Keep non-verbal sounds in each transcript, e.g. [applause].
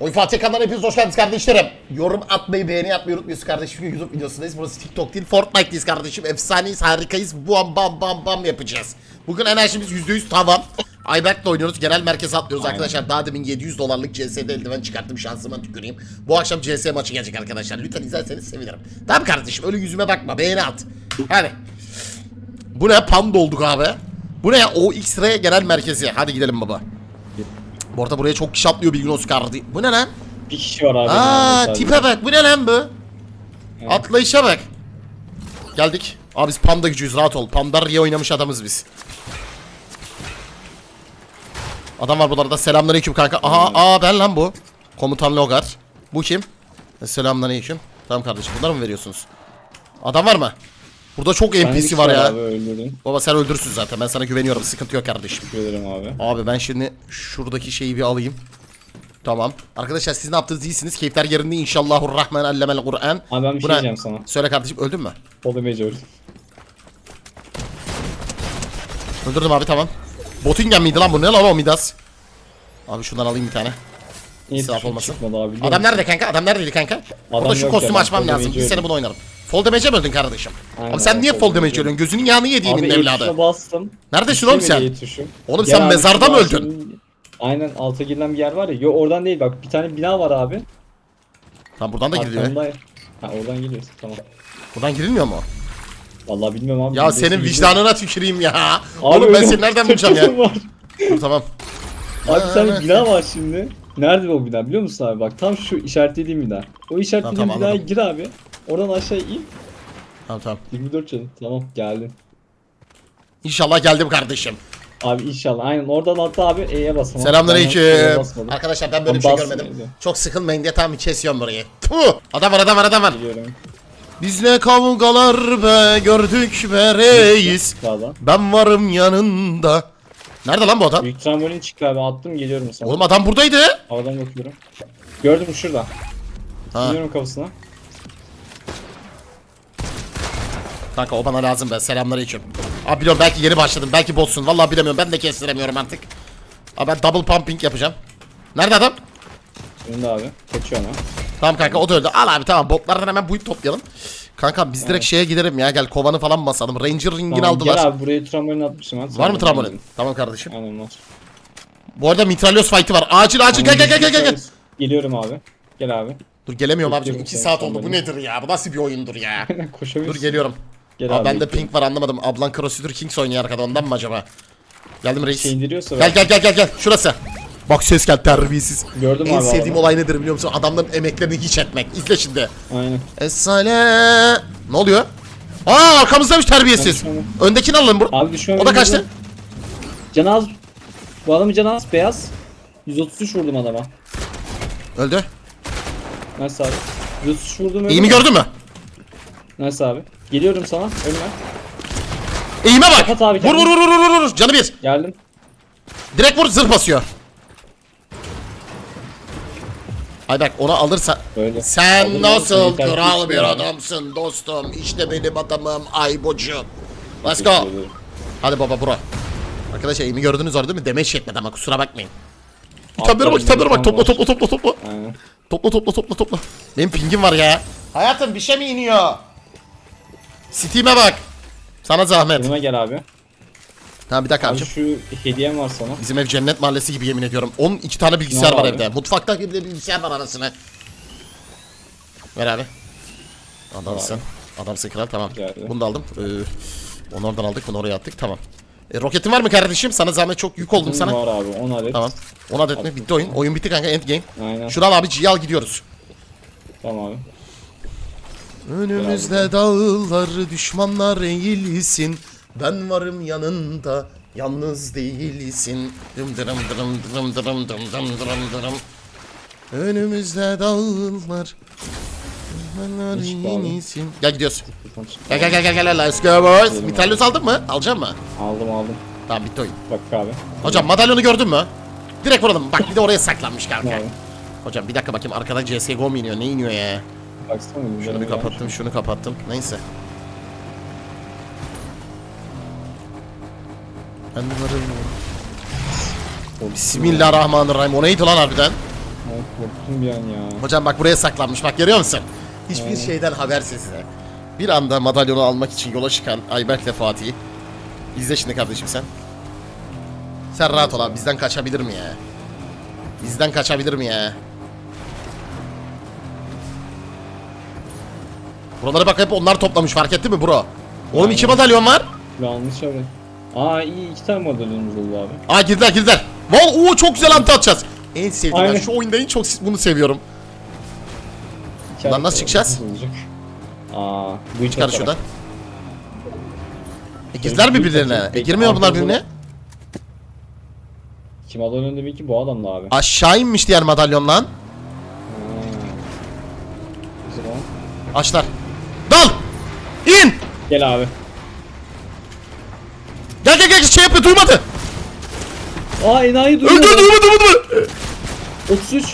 Oy Fatih kanalına hepiniz hoş geldiniz kardeşlerim. Yorum atmayı, beğeni atmayı unutmuyorsunuz kardeşim. Bugün YouTube videosundayız. Burası TikTok değil, Fortnite'deyiz kardeşim. Efsaneyiz, harikayız. Bam bam bam bam yapacağız. Bugün enerjimiz %100 tavan. Ayberk'le oynuyoruz. Genel merkez atlıyoruz arkadaşlar. Daha demin 700 dolarlık CS'de eldiven çıkarttım. Şansıma tüküreyim. Bu akşam CS maçı gelecek arkadaşlar. Lütfen izlerseniz sevinirim. Tamam kardeşim öyle yüzüme bakma. Beğeni at. Hadi. Bu ne? Panda olduk abi. Bu ne ya? O X-Ray genel merkezi. Hadi gidelim baba. Bu arada buraya çok kişi atlıyor bilgin olsun kardeşim. Bu ne lan? Bir kişi var abi. Aa tipe bak bu ne lan bu? Evet. Atlayışa bak. Geldik. Abi biz panda gücüyüz rahat ol. Panda Ria oynamış adamız biz. Adam var buralarda. Selamünaleyküm kanka. Aha aa ben lan bu. Komutan Logar. Bu kim? Selamünaleyküm. Tamam kardeşim bunları mı veriyorsunuz? Adam var mı? Burada çok NPC var ya. Abi öldürdüm. Baba sen öldürsün zaten. Ben sana güveniyorum. Sıkıntı yok kardeşim. Teşekkür ederim abi. Abi ben şimdi şuradaki şeyi bir alayım. Tamam. Arkadaşlar siz ne yaptınız iyisiniz. Keyifler yerinde inşallahurrahman allemel Kur'an. Abi ben bir Bu şey diyeceğim sana. Söyle kardeşim öldün mü? Polimeci öldüm. Öldürdüm abi tamam. Botingen miydi lan bu ne lan o Midas? Abi şundan alayım bir tane. İyi İsraf tuşum olmasın. abi Adam nerede kanka? Adam neredeydi kanka? Burada şu kostümü açmam lazım. Bir sene bunu oynarım. Fall damage'e mi öldün kardeşim? Aynen, abi sen niye fall damage ölüyorsun? Gözünün yağını yediğinin Abi evladı. evladı. bastım. Neredesin oğlum sen? Oğlum sen abi, mezarda mı öldün? Aynen alta girilen bir yer var ya. Yo oradan değil bak bir tane bina var abi. Tamam buradan da. Arkamda. Ha oradan giriyorsun tamam. Buradan girilmiyor mu? Vallahi bilmiyorum abi. Ya senin vicdanına tüküreyim ya. Abi Oğlum ben seni nereden bulacağım ya? [laughs] var. Dur tamam. Abi bir tane [laughs] bina var şimdi. Nerede o bina biliyor musun abi? Bak tam şu işaretlediğim bina. O işaretlediğim Tamam, binaya gir abi. Oradan aşağı in. Tamam tamam. 24 canım. Tamam geldin. İnşallah geldim kardeşim. Abi inşallah. Aynen oradan hatta abi E'ye basamam. Selamünaleyküm. Arkadaşlar ben böyle bir şey basmadım. görmedim. Çok sıkılmayın diye tam kesiyorum burayı. Tuh! Adam var adam var adam var. Biliyorum. Biz ne kavgalar be gördük be reis. Sağdan. Ben varım yanında. Nerede lan bu adam? Büyük trambolin çıktı abi attım geliyorum sana. Oğlum adam buradaydı. Havadan bakıyorum. Gördüm şurada. Ha. Gidiyorum kafasına. Kanka o bana lazım be. Selamünaleyküm. Abi biliyorum belki yeni başladım. Belki botsun. Vallahi bilemiyorum. Ben de kestiremiyorum artık. Abi ben double pumping yapacağım. Nerede adam? Önünde abi. Kaçıyor ama. Tamam kanka o da öldü. Al abi tamam botlardan hemen build toplayalım. Kanka biz direkt şeye gidelim ya gel kovanı falan basalım. Ranger ringini Tamam, aldılar. Gel abi buraya trambolin atmışım. Hadi Var mı trambolin? Tamam kardeşim. Aynen var. Bu arada mitralyoz fight'ı var. Acil acil gel gel gel gel gel, gel. Geliyorum abi. Gel abi. Dur gelemiyorum abicim. Bekliyorum 2 seni, saat oldu. Bu nedir ya? Bu nasıl bir oyundur ya? [laughs] Dur geliyorum. Gel Abi abi. bende pink var anlamadım. Ablan Crossfire Kings oynuyor arkada ondan mı acaba? Geldim reis. Şey indiriyorsa Gel gel gel gel gel. Şurası. Bak ses geldi terbiyesiz. Gördüm en abi sevdiğim adamı. olay nedir biliyor musun? Adamların emeklerini hiç etmek. İzle şimdi. Aynen. Esale. Ne oluyor? Aa arkamızdaymış terbiyesiz. Öndekini alın bur. Abi O da kaçtı. Canı az. Bu adamın canı az beyaz. 133 vurdum adama. Öldü. Nasıl abi? 133 vurdum öldü İyi mi mü? gördün mü? Nasıl abi? Geliyorum sana önüme. Eğime bak. Kapat abi Vur vur kendini. vur vur vur vur. Canı bir. Geldim. Direkt vur zırh basıyor. Ayberk onu alırsa Böyle. Sen Aldım, nasıl aldım. Kral bir yani. adamsın dostum. İşte benim adamım Aybocu. Let's go. Teşekkür ederim. Hadi baba bro. Arkadaşlar eğimi gördünüz orada değil mi? Demeç yetmedi ama kusura bakmayın. Kitaplara bak kitaplara bak. Topla topla topla topla. Aynen. Topla topla topla topla. Benim pingim var ya. Hayatım bir şey mi iniyor? Steam'e bak. Sana zahmet. Yanıma gel abi. Tamam bir dakika Abi abicim. şu hediyem var sana. Bizim ev cennet mahallesi gibi yemin ediyorum. 12 tane bilgisayar Ne var abi? evde. Mutfakta gibi de bilgisayar var arasına. Ver abi. Adamsın. Adamsın kral tamam. Ederim. Bunu da aldım. Ee, onu oradan aldık bunu oraya attık tamam. E, roketin var mı kardeşim? Sana zahmet çok yük oldum sana. Var abi 10 adet. Tamam. 10 adet mi? Bitti oyun. Oyun bitti kanka end game. Aynen. Şunu al abi G'yi al gidiyoruz. Tamam abi. Önümüzde dağlar düşmanlar eğilsin. Ben varım yanında yalnız değilsin. Dım dırım dırım dırım dırım dım dım dırım dırım. Önümüzde dağlar düşmanlar eğilsin. Gel gidiyoruz. Gel gel gel gel gel let's go boys. Mitralyos aldın mı? Alacak mı? Aldım aldım. Tamam bitti oyun. Bak abi. Hocam madalyonu gördün mü? Direkt vuralım. Bak bir de oraya saklanmış kanka. Hocam bir dakika bakayım arkadan CSGO mu iniyor? Ne iniyor ya? Baksana. Şunu kapattım, şunu kapattım. Neyse. Ben varım. Bismillahirrahmanirrahim. O neydi lan harbiden? Ama korktum bir an ya. Hocam bak buraya saklanmış bak görüyor musun? Hiçbir Aynen. şeyden habersiz. Bir anda madalyonu almak için yola çıkan Ayberk ile Fatih. İzle şimdi kardeşim sen. Sen rahat ol abi bizden kaçabilir mi ya? Bizden kaçabilir mi ya? Buralara bak hep onlar toplamış fark etti mi bro? Oğlum iki madalyon var. Yanlış abi. Aa iyi iki tane madalyonumuz oldu abi. Aa girdiler girdiler. Val oo çok güzel anta atacağız. En sevdiğim ben Aynen. şu oyunda en çok bunu seviyorum. Lan nasıl çıkacağız? olacak? Aa bu hiç Çıkar şuradan. E, girdiler mi birbirlerine? E, girmiyor bunlar birbirine. İki madalyon demek ki bu adamla abi. Aşağı inmiş diğer madalyon lan. Güzel. Açlar. Dal! İn! Gel abi. Gel gel gel şey yapıyor duymadı. Aa enayi Öldü duyuyor. duymadı duymadı. 33.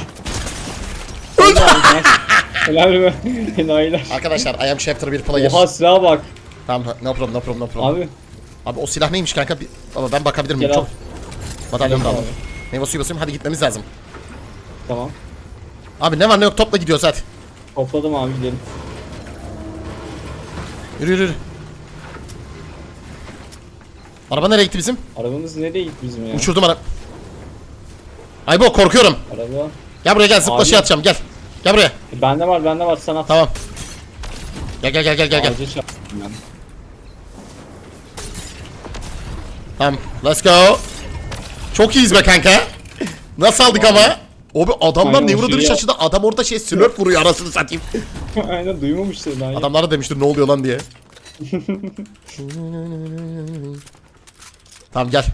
Öldü. [laughs] Helal be. Enayiler. Arkadaşlar I am chapter 1 player. Oha silaha bak. Tamam no problem no problem no problem. Abi, Abi o silah neymiş kanka? Ama ben bakabilir miyim? Gel Çok al. madalyon da aldım. Meyve suyu basıyorum hadi gitmemiz lazım. Tamam. Abi ne var ne yok topla gidiyoruz hadi. Topladım abi gidelim. Yürü yürü yürü. Araba nereye gitti bizim? Arabamız nereye gitti bizim ya? Uçurdum ara. Aybo korkuyorum. Araba. Gel buraya gel zıpla Abi. şey atacağım gel. Gel buraya. E, bende var bende var sana. Tamam. Gel gel gel gel gel gel. Ağaca çarptım ben. Tamam. Let's go. Çok iyiyiz be kanka. Nasıl aldık ama? O bir adamlar Aynen, ne vurduğunu şey ya. şaşırdı. Adam orada şey slurp vuruyor arasını satayım. [laughs] Aynen duymamıştır enayi. Adamlara demiştir ne oluyor lan diye. [laughs] tamam gel.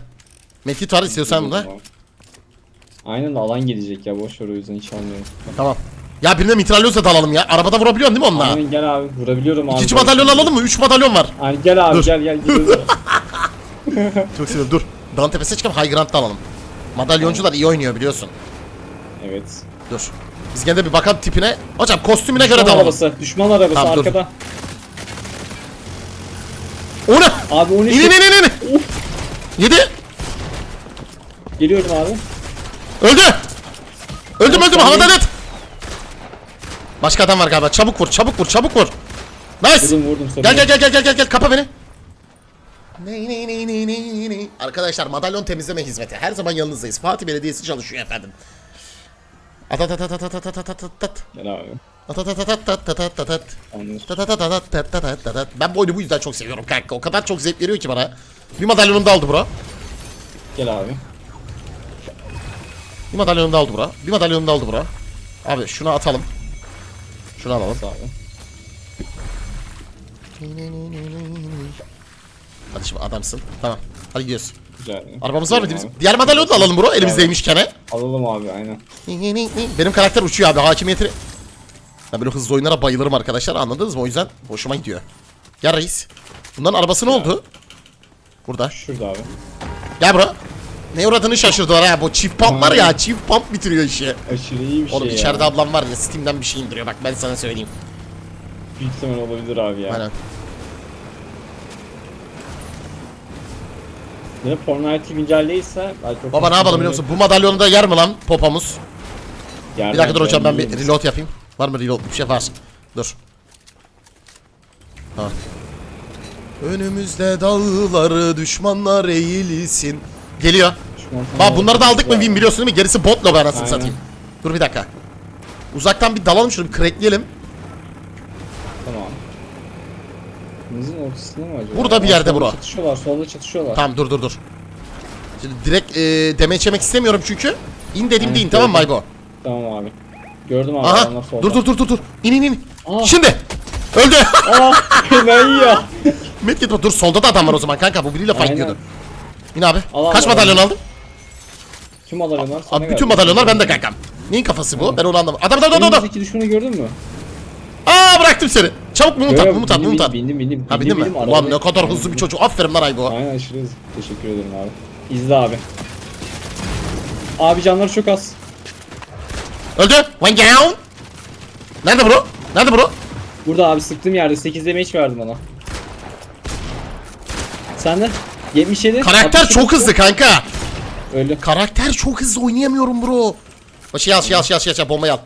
Medkit var istiyorsan bunda. Aynen alan gelecek ya boş ver o yüzden hiç almıyorum. Tamam. Ya birine mitralyozla dalalım ya. Arabada vurabiliyorsun değil mi onunla? Aynen gel abi vurabiliyorum abi. İkinci madalyon alalım mı? Üç madalyon var. Aynen gel abi Dur. gel gel gidiyoruz. [laughs] Çok seviyorum dur. Dağın tepesine çıkalım High Ground'da alalım. Madalyoncular iyi oynuyor biliyorsun. Evet. Dur. Biz gene de bir bakalım tipine. Hocam kostümüne Düşman göre dalalım. arabası, düşman arabası Tamam, dur. arkada. O ne? Abi o ne? İn in in in in. Yedi. Geliyorum abi. Öldü. Öldüm öldüm Tamam. havada net. Başka adam var galiba. Çabuk vur çabuk vur çabuk vur. Nice. Vurdum vurdum. Gel gel gel gel gel gel gel kapa beni. Ne, ne, ne, ne, ne, ne. Arkadaşlar madalyon temizleme hizmeti. Her zaman yanınızdayız. Fatih Belediyesi çalışıyor efendim. At at at at at at at at at at. Gel abi. At at at at at at at at at. Anladım. Ta ta ta ta ta ta ta ta ta ta. Ben bu oyunu bu yüzden çok seviyorum kanka. O kadar çok zevk veriyor ki bana. Bir madalyonum da aldı bro. Gel abi. Bir madalyonum da aldı bro. Bir madalyonum da aldı bro. Abi şunu atalım. Şunu alalım. Bas abi. Hadi şimdi adamsın. Tamam. Hadi gidiyoruz. Güzel. Arabamız var mı? Bizim? Diğer madalyonu da alalım bro elimizdeymişken he. Alalım abi aynen. Benim karakter uçuyor abi hakimiyeti. Ben böyle hızlı oyunlara bayılırım arkadaşlar anladınız mı? O yüzden hoşuma gidiyor. Gel reis. Bunların arabası ne oldu? Burada. Şurada abi. Gel bro. Ne uğradığını şaşırdılar ha. Bu çift pump var ya. Çift pump bitiriyor işi. Aşırı iyi bir şey Oğlum ya. içeride ablam var ya Steam'den bir şey indiriyor bak ben sana söyleyeyim. Büyük olabilir abi ya. Aynen. Ne Fortnite güncelleyse belki Baba ne yapalım biliyor musun? Bu madalyonu da yer mi lan? Yerden Bir dakika dur hocam ben bir reload yapayım. Var mı reload? Bir şey var. Dur. Tamam. Önümüzde dağları düşmanlar eğilsin. Geliyor. Bak bunları da aldık mı win biliyorsun değil mi? Gerisi bot logo anasını Aynen. satayım. Dur bir dakika. Uzaktan bir dalalım şunu bir crackleyelim. Tamam. Denizin ortasında mı acaba? Burada bir yerde solda bro. Çatışıyorlar, solda çatışıyorlar. Tamam dur dur dur. Şimdi direkt e, demeç yemek istemiyorum çünkü. İn dediğim Aynen, değil tamam mı. Aybo? Tamam abi. Gördüm abi Aha adamlar solda. dur dur dur dur dur. İn in in. Aa. Şimdi. Öldü. Aa [laughs] ben ya. [laughs] Medkit dur solda da adam var o zaman kanka bu biriyle fight Aynen. diyordu. İn abi. Al Kaç al madalyon aldın? Tüm madalyonlar sana Abi bütün madalyonlar bende kankam. Neyin kafası bu? Ben onu anlamadım. Adam adam adam adam. Önümüzdeki düşmanı gördün mü? Aa bıraktım seni. Çabuk Yok, mumut at bindim, mumut at. Bindim bindim. Ha bindin mi? Ulan ne kadar hızlı bir çocuk. Aferin lan Aybo. Aynen aşırı hızlı. Teşekkür ederim abi. İzle abi. Abi canları çok az. Öldü. One down. Nerede bro? Nerede bro? Burada abi sıktığım yerde 8 damage verdi bana. Sen de? 77. Karakter 67. çok hızlı kanka. Öldü. Karakter çok hızlı oynayamıyorum bro. O şeyi al şeyi al şeyi al şeyi al bombayı al.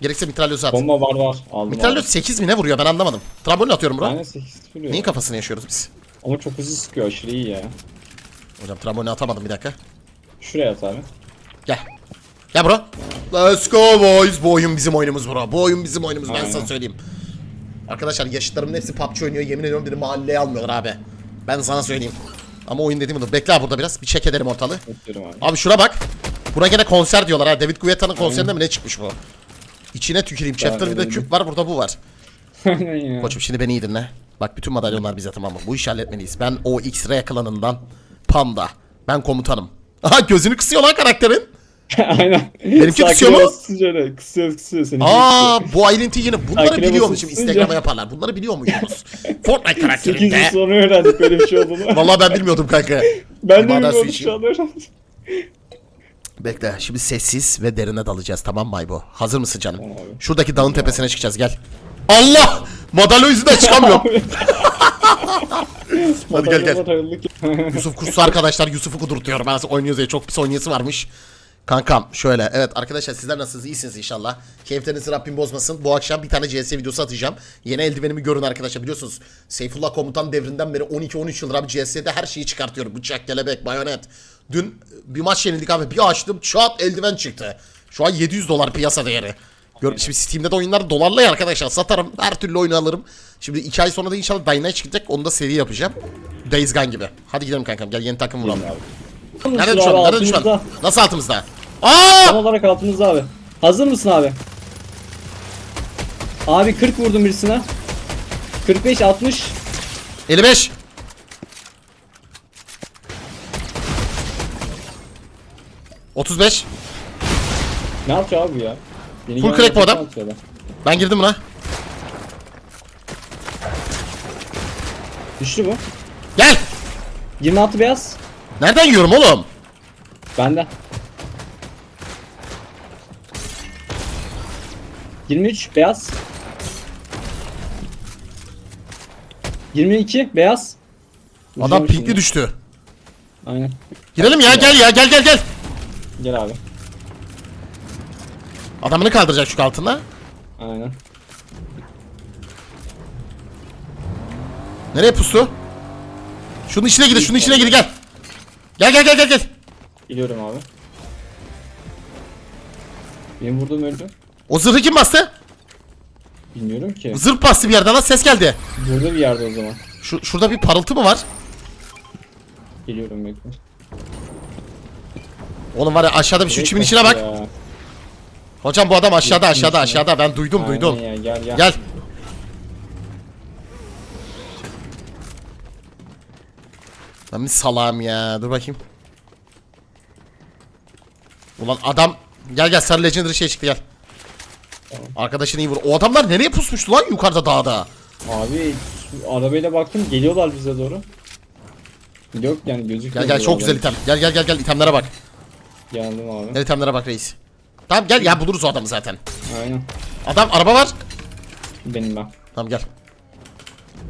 Gerekirse mitralyözü at. Bomba var var. Aldım. Mitralyöz 8 mi ne vuruyor ben anlamadım. Trambolin atıyorum bro. Aynen 8 vuruyor. Neyin kafasını yaşıyoruz biz? Ama çok hızlı sıkıyor aşırı iyi ya. Hocam trambolini atamadım bir dakika. Şuraya at abi. Gel. Gel bro. Let's go boys. Bu oyun bizim oyunumuz bro. Bu oyun bizim oyunumuz ben Aynen. sana söyleyeyim. Arkadaşlar yaşıtlarımın hepsi PUBG oynuyor. Yemin ediyorum beni mahalleye almıyorlar abi. Ben sana söyleyeyim. Ama oyun dediğim budur. Bekle abi burada biraz. Bir çek ederim ortalığı. Bekliyorum abi. Abi şuna bak. Buna gene konser diyorlar ha. David Guetta'nın konserinde mi ne çıkmış bu? İçine tüküreyim. Chapter'da öyle küp var burada bu var. [laughs] Aynen ya. Koçum şimdi beni iyi dinle. Bak bütün madalyonlar bize tamam mı? Bu işi halletmeliyiz. Ben o X-Ray klanından Panda. Ben komutanım. Aha gözünü kısıyor lan karakterin. [laughs] Aynen. Benimki Sakin kısıyor mu? ol, Kısıyor. Kısıyor seni. Aa bu ayrıntıyı yine bunları Takip biliyor musun? Instagram'a yaparlar. Bunları biliyor muydunuz? [laughs] Fortnite 8 yıl karakterinde. sonra öğrendik böyle bir şey olduğunu. Vallahi ben bilmiyordum kanka. ben de bilmiyordum şu an öğrendim. Bekle şimdi sessiz ve derine dalacağız tamam mı Aybo? Hazır mısın canım? Tamam abi. Şuradaki dağın tepesine çıkacağız gel. Allah! Madalya yüzünden [laughs] çıkamıyorum. Hadi gel gel. Yusuf kursu arkadaşlar Yusuf'u kudurtuyorum. Ben oynuyor diye çok pis oynayası varmış. Kankam şöyle evet arkadaşlar sizler nasılsınız iyisiniz inşallah. Keyiflerinizi Rabbim bozmasın. Bu akşam bir tane CS videosu atacağım. Yeni eldivenimi görün arkadaşlar biliyorsunuz. Seyfullah komutan devrinden beri 12-13 yıldır abi CS'de her şeyi çıkartıyorum. Bıçak, kelebek, bayonet. Dün bir maç yenildik abi bir açtım çat eldiven çıktı. Şu an 700 dolar piyasa değeri. Gör, şimdi Steam'de de oyunlar dolarla ya arkadaşlar satarım her türlü oyunu alırım. Şimdi 2 ay sonra da inşallah Light çıkacak onu da seri yapacağım. Days Gone gibi. Hadi gidelim kankam gel yeni takım vuralım. Nerede düşüyorum? Nerede altımızda. Nasıl altımızda? Aa! Tam olarak altımızda abi. Hazır mısın abi? Abi 40 vurdum birisine. 45 60 55. Otuz beş. Ne yapıyor abi bu ya? Yeni Full gelen crack bu adam. atıyor adam. Ben girdim buna. Düştü bu. Gel. 26 beyaz. Nereden yiyorum oğlum? Bende. 23 beyaz. 22 beyaz. Adam Vuracağım pinkli şimdi. düştü. Aynen. Girelim ya gel ya gel gel gel. Gel abi. Adamını kaldıracak şu altında. Aynen. Nereye pustu? Şunun içine gidin, şunun içine gidin gel. Gel gel gel gel gel. Geliyorum abi. Benim vurduğum öldü. O zırhı kim bastı? Bilmiyorum ki. Zırh bastı bir yerden lan ses geldi. Burada bir yerde o zaman. Şu şurada bir parıltı mı var? Geliyorum bekle. Oğlum var ya aşağıda bir şu çimin içine bak. Ya. Hocam bu adam aşağıda aşağıda aşağıda ben duydum Aynen duydum. Ya, gel gel. Gel. Ben bir salağım ya. Dur bakayım. Ulan adam gel gel sarı legendary şey çıktı gel. Arkadaşını iyi vur. O adamlar nereye pusmuştu lan yukarıda dağda? Abi arabayla baktım geliyorlar bize doğru. Yok yani gözükmüyor. Gel gel çok güzel item. Gel gel gel gel itemlere bak. Geldim abi. Gel itemlere bak reis. Tamam gel ya buluruz o adamı zaten. Aynen. Adam araba var. Benim ben. Tamam gel.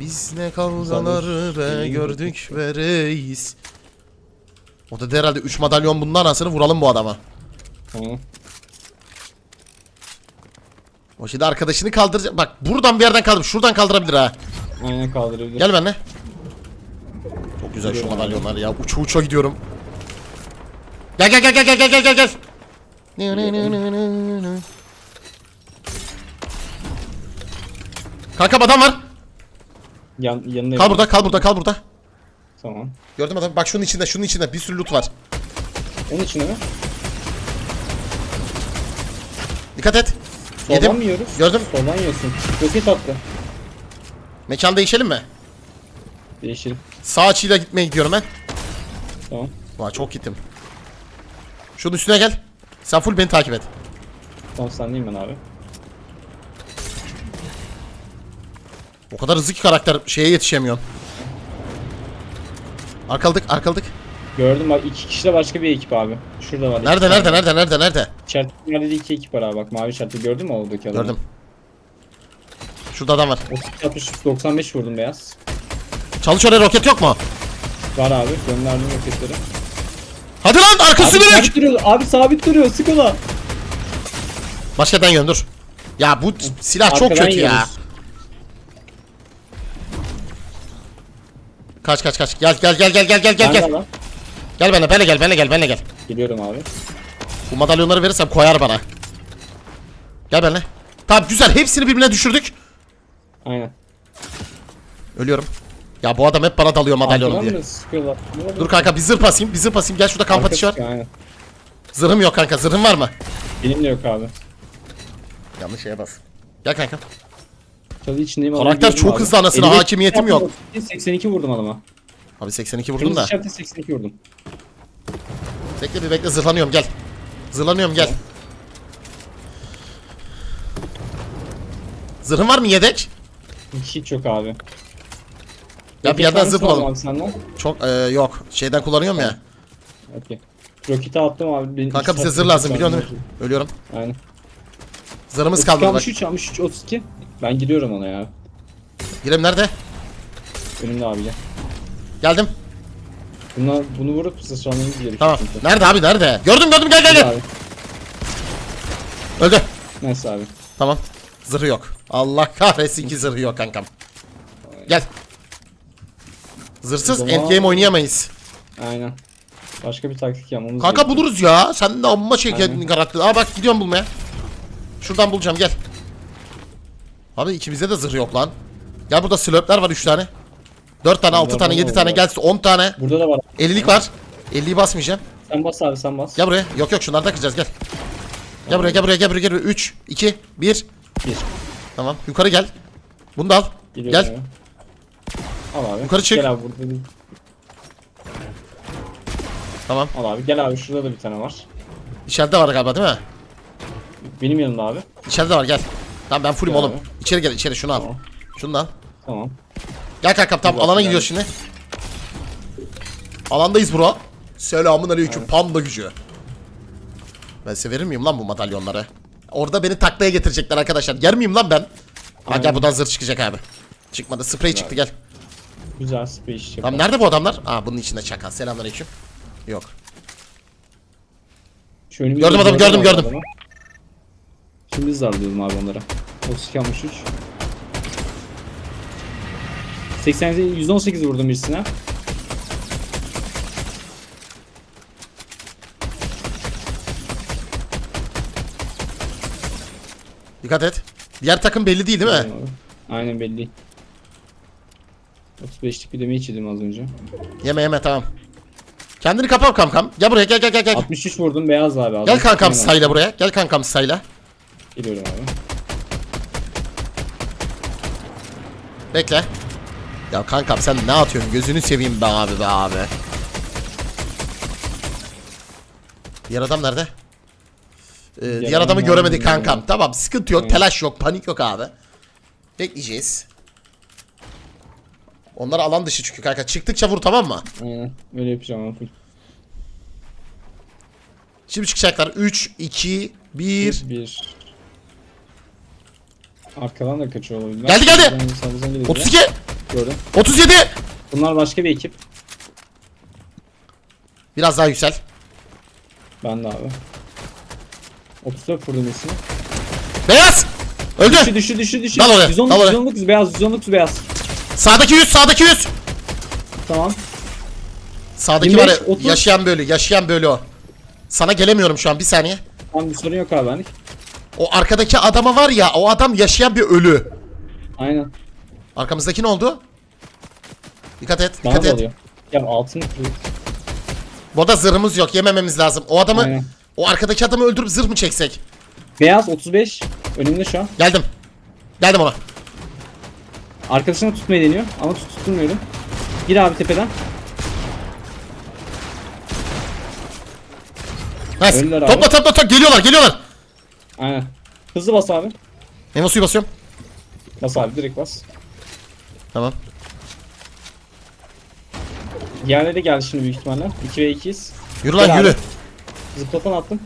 Biz ne kavgaları be gördük be reis. O da herhalde 3 madalyon bundan anasını vuralım bu adama. Tamam. O şimdi arkadaşını kaldıracak. Bak buradan bir yerden kaldır. Şuradan kaldırabilir ha. Aynen kaldırabilir. Gel benimle. Çok güzel şu madalyonlar ya. Uça uça gidiyorum. Gel gel gel gel gel gel gel gel. Kanka adam var. Yan, yanına Kal burada kal burada kal burada. Tamam. Gördün mü adam? Bak şunun içinde şunun içinde bir sürü loot var. Onun içine mi? Dikkat et. Soldan Yedim. mı yiyoruz? Gördüm. Soldan yiyorsun. Roket attı. Mekan değişelim mi? Değişelim. Sağ açıyla gitmeye gidiyorum ben. Tamam. Vay çok gittim. Şunun üstüne gel. Sen full beni takip et. Tamam sendeyim ben abi. O kadar hızlı ki karakter şeye yetişemiyorsun. Arkaladık arkaladık. Gördüm bak iki kişi de başka bir ekip abi. Şurada var. Nerede nerede nerede nerede nerede? İçeride de iki ekip var abi bak mavi şartı gördün mü oradaki adamı? Gördüm. Şurada adam var. 30 60 95 vurdum beyaz. Çalış oraya roket yok mu? Var abi gönderdim roketleri. Hadi lan arkası Abi direkt. sabit duruyor. Abi sabit duruyor sık ona. Başka yerden yön dur. Ya bu silah çok Arkadan kötü ya. yiyoruz. Kaç kaç kaç. Gel gel gel gel gel gel gel gel. Gel benimle benimle gel benimle gel benimle gel. Geliyorum abi. Bu madalyonları verirsem koyar bana. Gel benimle. Tamam güzel hepsini birbirine düşürdük. Aynen. Ölüyorum. Ya bu adam hep bana dalıyor madalyonu diye. Dur kanka bir zırh basayım bir zırh basayım gel şurada kamp ateşi var. Aynen. Zırhım yok kanka zırhım var mı? Benim de yok abi. Yanlış şeye bas. Gel kanka. Çalı içindeyim. Karakter çok hızlı anasını, 55 hakimiyetim yok. 82 vurdum adama. Abi 82 vurdum Kırmızı da. işaretle 82 vurdum. Bekle bir bekle zırhlanıyorum gel. Zırhlanıyorum gel. Zırhın var mı yedek? Hiç yok abi. Ya bir yerden zırh bulalım. Çok e, yok. Şeyden kullanıyorum ya. Okey. Roketi attım abi. Benim Kanka bize zırh lazım biliyorsun değil mi? Ölüyorum. Aynen. Zırhımız 32, kaldı bak. 63, 63, 32. Ben gidiyorum ona ya. Girem nerede? Önümde abi gel. Geldim. Buna, bunu vurup sıçramamız gerekiyor. Tamam. çünkü. Nerede abi nerede? Gördüm gördüm gel gel gel. Abi. Öldü. Neyse abi. Tamam. Zırhı yok. Allah kahretsin ki zırhı yok kankam. Gel. Zırhsız zaman- endgame oynayamayız. Aynen. Başka bir taktik yapmamız Kanka gerekiyor. buluruz ya. Sen de amma şey Aynen. kendini karakteri. Aa bak gidiyorum bulmaya. Şuradan bulacağım gel. Abi ikimizde de zırh yok lan. Gel burada slurpler var 3 tane. 4 tane, 6 Var, tane, var, 7 var, tane gelsin 10 tane. Burada da var. 50'lik var. 50'yi basmayacağım. Sen bas abi sen bas. Gel buraya. Yok yok şunları takacağız gel. Gel buraya gel buraya gel buraya gel buraya. 3, 2, 1. Bir. Tamam. Yukarı gel. Bunu da al. Geliyorum Gel. abi. Al abi. Yukarı çık. Gel abi burada. bir- Tamam. Al abi. Gel abi şurada da bir tane var. İçeride var galiba değil mi? Benim yanımda abi. İçeride var gel. Tamam ben fullüm oğlum. İçeri gel içeri şunu al. Tamam. Şunu da al. Tamam. Gel kankam tam Güzel, alana gidiyoruz şimdi. Alandayız bro. Selamun aleyküm panda gücü. Ben size verir miyim lan bu madalyonları? Orada beni taklaya getirecekler arkadaşlar. Yer miyim lan ben? Ha gel buradan zırh çıkacak abi. Çıkmadı. Sprey çıktı gel. Güzel space yapalım. Tamam nerede bu adamlar? Aa bunun içinde çakal. Selamünaleyküm. Yok. Gördüm adamı, adam gördüm, gördüm. Şimdi zarlıyorum abi onlara. 32 63. 80 118 vurdum birisine. Dikkat et. Diğer takım belli değil değil mi? Abi. Aynen belli. 35'lik bir demeyi içirdim az önce. Yeme yeme tamam. Kendini kapam kankam. Gel buraya gel gel gel gel. 63 vurdum beyaz abi. Gel kankam Aynen. sayla buraya. Gel kankam sayla. Geliyorum abi. Bekle. Ya kankam sen ne atıyorsun? Gözünü seveyim be abi be abi. Diğer adam nerede? Ee, diğer, adam adamı nerede göremedik kankam. Tamam sıkıntı yok. Telaş yok. Panik yok abi. Bekleyeceğiz. Onlar alan dışı çünkü kanka. Çıktıkça vur tamam mı? Aynen. Öyle yapacağım abi. Şimdi çıkacaklar. 3, 2, 1. Bir. Arkadan da kaçıyor olabilir. Geldi, geldi. Sağdan- sağdan geliyor. 32, Gördüm. 37. Bunlar başka bir ekip. Biraz daha yüksel. Ben de abi. 34 vurdum ismi. Beyaz. Öldü. Düştü düştü düştü düştü. Dal oraya, 119 dal oraya. 119 beyaz 119 beyaz. Sağdaki 100, sağdaki 100. Tamam. Sağdaki 25, var ya 30. yaşayan bölü, yaşayan bölü o. Sana gelemiyorum şu an bir saniye. Tamam bir sorun yok abi benlik. O arkadaki adama var ya o adam yaşayan bir ölü. Aynen. Arkamızdaki ne oldu? Dikkat et, Bana dikkat da et. oluyor. Ya altın Bu arada zırhımız yok, yemememiz lazım. O adamı, Aynen. o arkadaki adamı öldürüp zırh mı çeksek? Beyaz 35. Önümde şu an. Geldim. Geldim ona. Arkadaşına tutmayı deniyor ama tut tutulmuyorum. Gir abi tepeden. Nice. Öldüler abi. Topla topla topla geliyorlar geliyorlar. Aynen. Hızlı bas abi. Memo suyu basıyorum. Bas abi direkt bas. Tamam. Diğerleri geldi şimdi büyük ihtimalle. 2 ve 2'yiz. Yürü lan Gel yürü. abi. Zıplatan attım.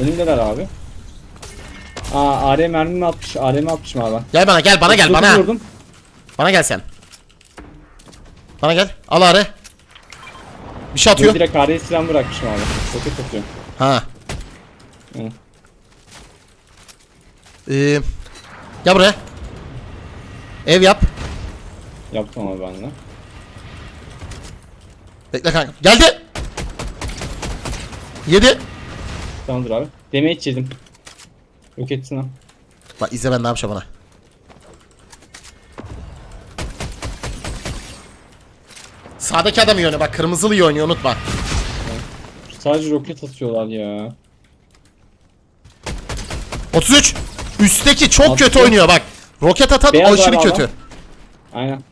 Önümdeler abi. Aa AR mermimi atmış. AR'mi atmışım abi. Gel bana gel bana gel 39 bana. Vurdum. Bana gel sen. Bana gel. Al ağrı. Bir şey atıyor. direkt KD silah bırakmışım abi. Roket atıyor. Ha. Hı. Ee, gel buraya. Ev yap. Yaptım abi ben de. Bekle kanka. Geldi. Yedi. Tamamdır abi. Damage yedim. Roketini al. Bak izle ben ne yapacağım ona. Sağdaki adam iyi oynuyor. Bak kırmızılı iyi oynuyor unutma. Sadece roket atıyorlar ya. 33. Üstteki çok Attı. kötü oynuyor bak. Roket atan Beyaz aşırı var kötü. adam. Aynen.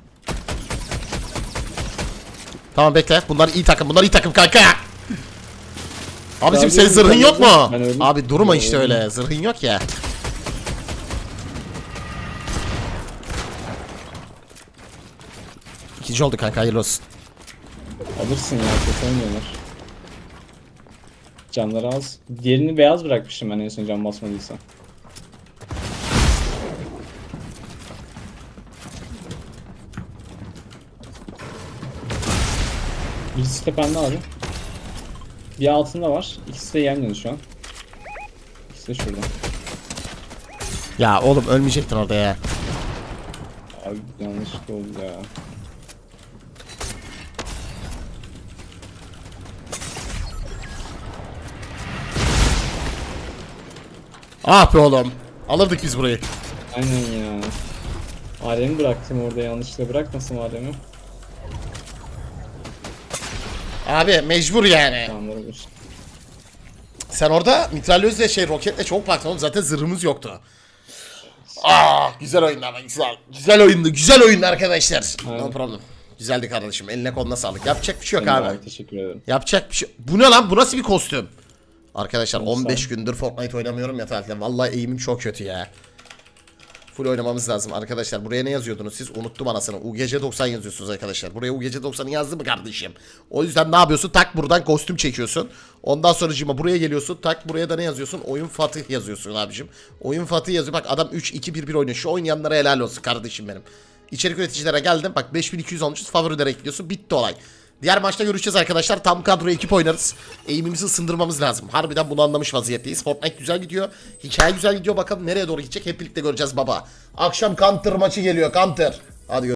Tamam bekle. Bunlar iyi takım. Bunlar iyi takım kanka. Abicim Ben senin öldüm, zırhın ben yok öldüm. mu? Ben öldüm. Abi durma Ben işte öldüm. öyle. Zırhın yok ya. İkinci oldu kanka hayırlı olsun. Alırsın ya kötü oynuyorlar. Canları az. Diğerini beyaz bırakmışım ben en son can basmadıysa. Birisi de bende abi. Bir altında var. İkisi de yana şu an. İkisi de şurada. Ya oğlum ölmeyecektin orada ya. Abi yanlışlıkla oldu ya. Ah be oğlum. Alırdık biz burayı. Aynen ya. Alemi bıraktım orada yanlışlıkla bırakmasın alemi. Abi mecbur yani. Tamamdır olur. Sen orada mitralyözle şey roketle çok baktın oğlum zaten zırhımız yoktu. Ah güzel oyundu ama güzel. Güzel oyundu. Güzel oyundu arkadaşlar. No Aynen. problem. Güzeldi kardeşim. Eline koluna sağlık. Yapacak bir şey yok Tamam abi. abi, Teşekkür ederim. Yapacak bir şey. Bu ne lan? Bu nasıl bir kostüm? Arkadaşlar Nasıl 15 abi? gündür Fortnite oynamıyorum ya tatilde. Vallahi eğimim çok kötü ya. Full oynamamız lazım arkadaşlar. Buraya ne yazıyordunuz siz? Unuttum anasını. UGC 90 yazıyorsunuz arkadaşlar. Buraya UGC 90'ı yazdı mı kardeşim? O yüzden ne yapıyorsun? Tak buradan kostüm çekiyorsun. Ondan sonra cima buraya geliyorsun. Tak buraya da ne yazıyorsun? Oyun Fatih yazıyorsun abicim. Oyun Fatih yazıyor. Bak adam 3-2-1-1 oynuyor. Şu oynayanlara helal olsun kardeşim benim. İçerik üreticilere geldim. Bak 5200 olmuşuz. Favorilere ekliyorsun. Bitti olay. Diğer maçta görüşeceğiz arkadaşlar. Tam kadro ekip oynarız. Eğimimizi ısındırmamız lazım. Harbiden bunu anlamış vaziyetteyiz. Fortnite güzel gidiyor. Hikaye güzel gidiyor. Bakalım nereye doğru gidecek. Hep birlikte göreceğiz baba. Akşam Counter maçı geliyor. Counter. Hadi gör-